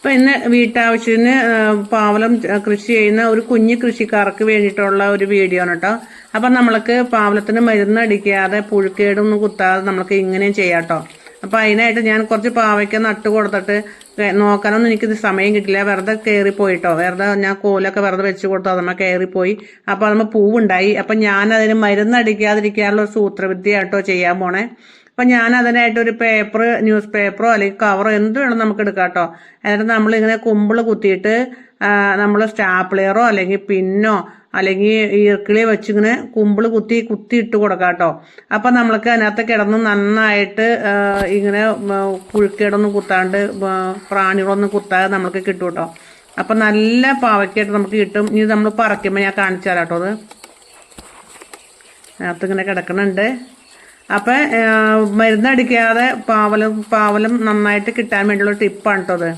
അപ്പൊ ഇന്ന് വീട്ടാവശ്യത്തിന് പാവലം കൃഷി ചെയ്യുന്ന ഒരു കുഞ്ഞു കൃഷിക്കാർക്ക് വേണ്ടിയിട്ടുള്ള ഒരു വീഡിയോ ആണ് കേട്ടോ അപ്പൊ നമ്മൾക്ക് പാവലത്തിന് മരുന്ന് അടിക്കാതെ പുഴുക്കേടൊന്നും കുത്താതെ നമ്മൾക്ക് ഇങ്ങനെയും ചെയ്യാം കേട്ടോ അപ്പൊ അതിനായിട്ട് ഞാൻ കുറച്ച് പാവയ്ക്ക നട്ട് കൊടുത്തിട്ട് നോക്കാനൊന്നും എനിക്കിത് സമയം കിട്ടില്ല. വെറുതെ കയറി പോയിട്ടോ വെറുതെ ഞാൻ കോലൊക്കെ വെറുതെ വെച്ച് കൊടുത്തു അതമ്മ കയറിപ്പോയി അപ്പൊ അതമ്മ പൂവുണ്ടായി. അപ്പൊ ഞാൻ അതിന് മരുന്ന് അടിക്കാതിരിക്കാനുള്ള സൂത്രവിദ്യ കേട്ടോ ചെയ്യാൻ പോണേ. അപ്പൊ ഞാൻ അതിനായിട്ട് ഒരു പേപ്പർ ന്യൂസ് പേപ്പറോ അല്ലെങ്കിൽ കവറോ എന്ത് വേണം നമുക്ക് എടുക്കാം കേട്ടോ. എന്നിട്ട് നമ്മൾ ഇങ്ങനെ കുമ്പിൾ കുത്തിയിട്ട് നമ്മൾ സ്റ്റാപ്ലെയറോ അല്ലെങ്കിൽ പിന്നോ അല്ലെങ്കിൽ ഈർക്കിളി വെച്ചിങ്ങനെ കുമ്പിൾ കുത്തി കുത്തി ഇട്ട് കൊടുക്കാം കേട്ടോ. അപ്പൊ നമ്മൾക്ക് അതിനകത്ത് കിടന്ന് നന്നായിട്ട് ഇങ്ങനെ പുഴുക്കേടൊന്നും കുത്താണ്ട് പ്രാണികളൊന്നും കുത്താതെ നമുക്ക് കിട്ടും കേട്ടോ. അപ്പൊ നല്ല പാവയ്ക്കായിട്ട് നമുക്ക് കിട്ടും. ഇനി നമ്മൾ പറിക്കുമ്പോൾ ഞാൻ കാണിച്ചു തരാം കേട്ടോ അത്. അതിനകത്ത് ഇങ്ങനെ കിടക്കണുണ്ട്. അപ്പൊ മരുന്നടിക്കാതെ പാവലും പാവലും നന്നായിട്ട് കിട്ടാൻ വേണ്ടിയുള്ള ടിപ്പാണ് കേട്ടോ അത്.